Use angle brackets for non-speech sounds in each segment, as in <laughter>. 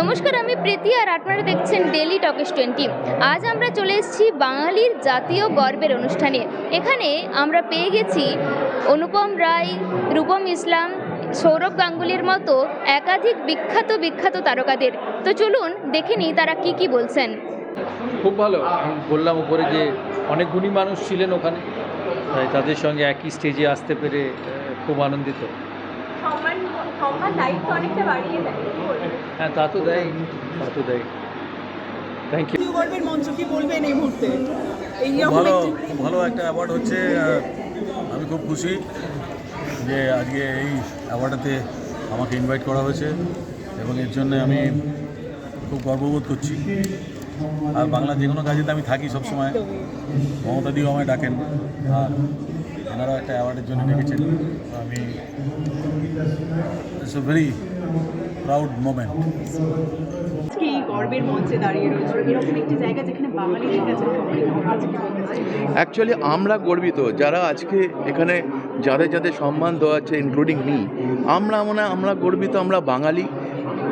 নমস্কার আমি প্রীতি আর আপনারা দেখছেন ডেলি টকিস টোয়েন্টি আজ আমরা চলে এসেছি বাঙালির জাতীয় গর্বের অনুষ্ঠানে। এখানে আমরা পেয়ে গেছি অনুপম রায় রূপম ইসলাম সৌরভ গাঙ্গুলির মতো একাধিক বিখ্যাত বিখ্যাত তারকাদের। তো চলুন দেখে নিই তারা কি কি বলছেন। খুব ভালো। বললাম উপরে যে অনেক গুণী মানুষ ছিলেন ওখানে। তাই তাদের সঙ্গে একই স্টেজে আসতে পেরে খুব আনন্দিত। সম্মান সম্মান দায়িত্ব অনেকটা বাড়িয়ে দেয় হ্যাঁ তা তো দেয় তা তো দেয়। থ্যাংক ইউ গর্বের মঞ্চ কি বলবেন এই মুহূর্তে? ভালো ভালো একটা অ্যাওয়ার্ড হচ্ছে আমি খুব খুশি যে আজকে এই অ্যাওয়ার্ডটাতে আমাকে ইনভাইট করা হয়েছে এবং এর জন্য আমি খুব গর্ববোধ করছি। আর বাংলা যে কোনো কাজেতে আমি থাকি সবসময়। মমতা দিও আমায় ডাকেন। আর এনারা একটা অ্যাওয়ার্ডের জন্য ডেকেছেন আমি it's a very proud moment আজকে এই গর্বের মঞ্চে দাঁড়িয়ে রয়েছে। এরকম একটি জায়গা যেখানে বাঙালিদের কাছে সম্মানিত আজকে বলতে চাই। অ্যাকচুয়ালি আমরা গর্বিত যারা আজকে এখানে যাদের যাদের সম্মান দেওয়া হচ্ছে ইনক্লুডিং মি আমরা মনে হয় আমরা গর্বিত আমরা বাঙালি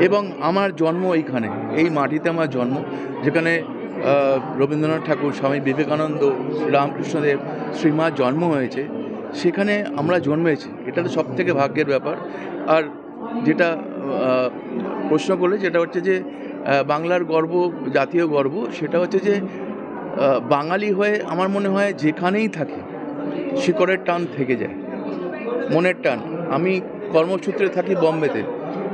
এবং আমার জন্ম এইখানে এই মাটিতে আমার জন্ম যেখানে রবীন্দ্রনাথ ঠাকুর, স্বামী বিবেকানন্দ, রামকৃষ্ণদেব শ্রীমার জন্ম হয়েছে। সেখানে আমরা জন্মেছি। এটা তো সব থেকে ভাগ্যের ব্যাপার। আর যেটা প্রশ্ন করলে যেটা হচ্ছে যে বাংলার গর্ব, জাতীয় গর্ব, সেটা হচ্ছে যে বাঙালি হয়ে আমার মনে হয় যেখানেই থাকি, শিকড়ের টান থেকে যায়, মনের টান। আমি কর্মসূত্রে থাকি বম্বেতে।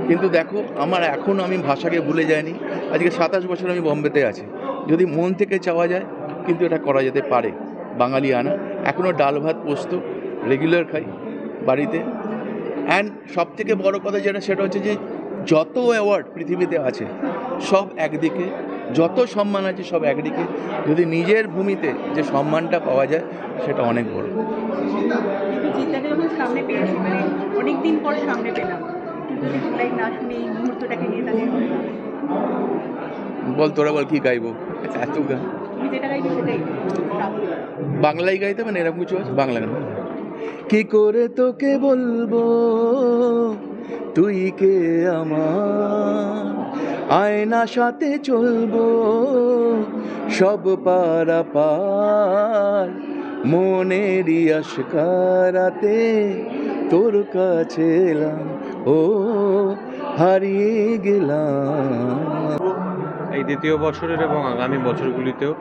কিন্তু দেখো, আমার এখন আমি ভাষাকে ভুলে যাইনি। আজকে সাতাশ বছর আমি বম্বেতে আছি। যদি মন থেকে চাওয়া যায়, কিন্তু এটা করা যেতে পারে। বাঙালি আনা। এখনও ডাল ভাত পোস্ত রেগুলার খাই বাড়িতে। অ্যান্ড সব থেকে বড় কথা যেটা, সেটা হচ্ছে যে যত অ্যাওয়ার্ড পৃথিবীতে আছে, সব একদিকে, যত সম্মান আছে সব একদিকে। যদি নিজের ভূমিতে যে সম্মানটা পাওয়া যায়, সেটা অনেক বড়। মানে সামনে পেলাম। বল তোরা বল কি গাইবো? এত গান। বাংলায় গাইতে হবে না এরকম কিছু আছে? বাংলা গান। কি করে তোকে বলব? তুই কে আমার? আয়না সাথে চলবো? সব পারা পার। মনেরই আশকারাতে তোর কাছে এলাম। ও হারিয়ে গেলাম। দ্বিতীয় বছরের এবং আগামী বছরগুলিতেও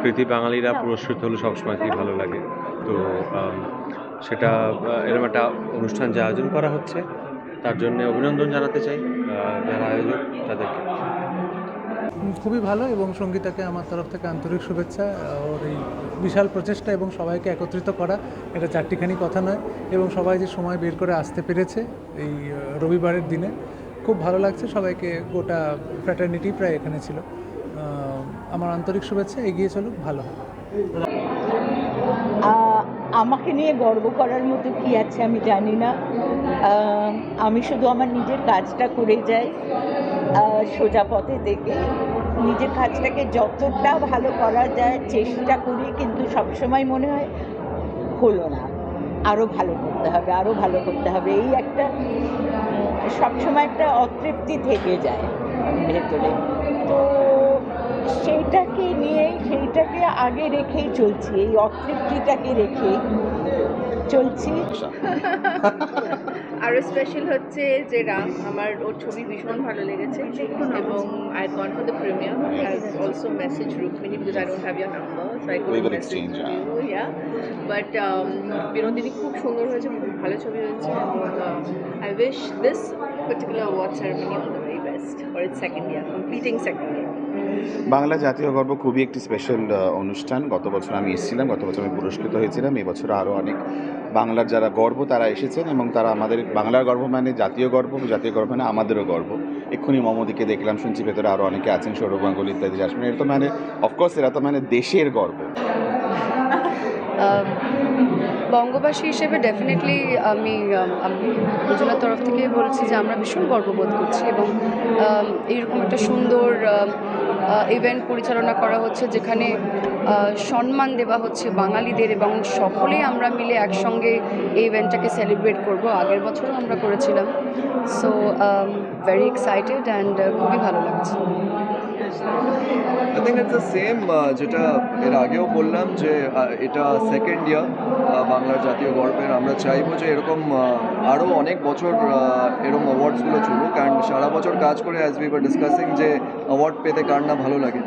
প্রীতি বাঙালিরা পুরস্কৃত হলে সবসময় কি ভালো লাগে। তো সেটা এরকম একটা অনুষ্ঠান যে আয়োজন করা হচ্ছে তার জন্য অভিনন্দন জানাতে চাই যারা আয়োজক তাদেরকে। খুবই ভালো এবং সঙ্গীতাকে আমার তরফ থেকে আন্তরিক শুভেচ্ছা ওর এই বিশাল প্রচেষ্টা এবং সবাইকে একত্রিত করা এটা চারটিখানি কথা নয় এবং সবাই যে সময় বের করে আসতে পেরেছে এই রবিবারের দিনে খুব ভালো লাগছে। সবাইকে গোটা ফ্র্যাটার্নিটি প্রায় এখানে ছিল। আমার আন্তরিক শুভেচ্ছা, এগিয়ে চলুক, ভালো আমাকে নিয়ে গর্ব করার মতো কি আছে আমি জানি না। আমি শুধু আমার নিজের কাজটা করে যাই সোজা পথে থেকে নিজের কাজটাকে যতটা ভালো করা যায়, চেষ্টা করি, কিন্তু সবসময় মনে হয় হলো না। আরও ভালো করতে হবে আরও ভালো করতে হবে। এই একটা সবসময় একটা অতৃপ্তি থেকে যায় ভেতরে। তো সেইটাকে নিয়েই সেইটাকে আগে রেখেই চলছি এই অতৃপ্তিটাকে রেখে চলছি। <laughs> আরও স্পেশাল হচ্ছে যে রাম আমার ওর ছবি ভীষণ ভালো লেগেছে এবং I gone for the premiere I also message Rukmini because I don't have your number so I could message you yeah but Binodini খুব সুন্দর হয়েছে খুব ভালো ছবি হয়েছে এবং I wish this particular award ceremony all the very best for it's second year completing second year Bangla জাতীয় গর্ব খুবই একটি স্পেশাল অনুষ্ঠান। গত বছর আমি এসেছিলাম, গত বছর আমি পুরস্কৃত হয়েছিলাম। এবছর আরও অনেক বাংলার যারা গর্ব, তারা এসেছেন এবং তারা আমাদের বাংলার গর্ব মানে জাতীয় গর্ব জাতীয় গর্ব মানে আমাদেরও গর্ব। এক্ষুনি মমদিকে দেখলাম, শুনছি ভেতরে আরও অনেকে আছেন, সৌরভ গাঙ্গুলি ইত্যাদি আসবেন। এরা তো মানে অফকোর্স এরা তো মানে দেশের গর্ব। <laughs> বঙ্গবাসী হিসেবে ডেফিনেটলি আমি আম, উপজেলার তরফ থেকে বলছি যে আমরা ভীষণ গর্ববোধ করছি এবং এইরকম একটা সুন্দর ইভেন্ট পরিচালনা করা হচ্ছে যেখানে সম্মান দেওয়া হচ্ছে বাঙালিদের এবং সকলেই আমরা মিলে একসঙ্গে এই ইভেন্টটাকে সেলিব্রেট করব। আগের বছরও আমরা করেছিলাম। সো ভেরি এক্সাইটেড অ্যান্ড খুবই ভালো লাগছে। I think it's the same যেটা এর আগেও বললাম যে এটা সেকেন্ড ইয়ার বাংলার জাতীয় গল্পের। আমরা চাইব যে এরকম আরও অনেক বছর এরকম অ্যাওয়ার্ডসগুলো চলুক। অ্যান্ড সারা বছর কাজ করে অ্যাজ উই ওয়ার ডিসকাসিং যে অ্যাওয়ার্ড পেতে কার না ভালো লাগে।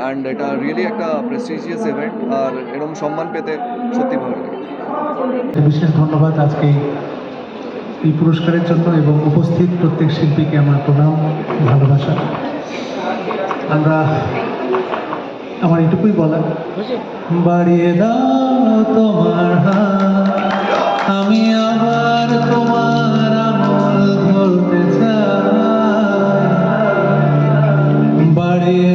অ্যান্ড এটা রিয়েলি একটা প্রেস্টিজিয়াস ইভেন্ট আর এরকম সম্মান পেতে সত্যি ভালো লাগে। বিশেষ ধন্যবাদ আজকে এই পুরস্কারের জন্য এবং উপস্থিত প্রত্যেক শিল্পীকে আমার প্রণাম, ভালোবাসা। আমরা আমার এটুকুই বলা বাড়িয়ে দাও তোমার আমি আবার তোমার আমল ধরতে চাই। বাড়িয়ে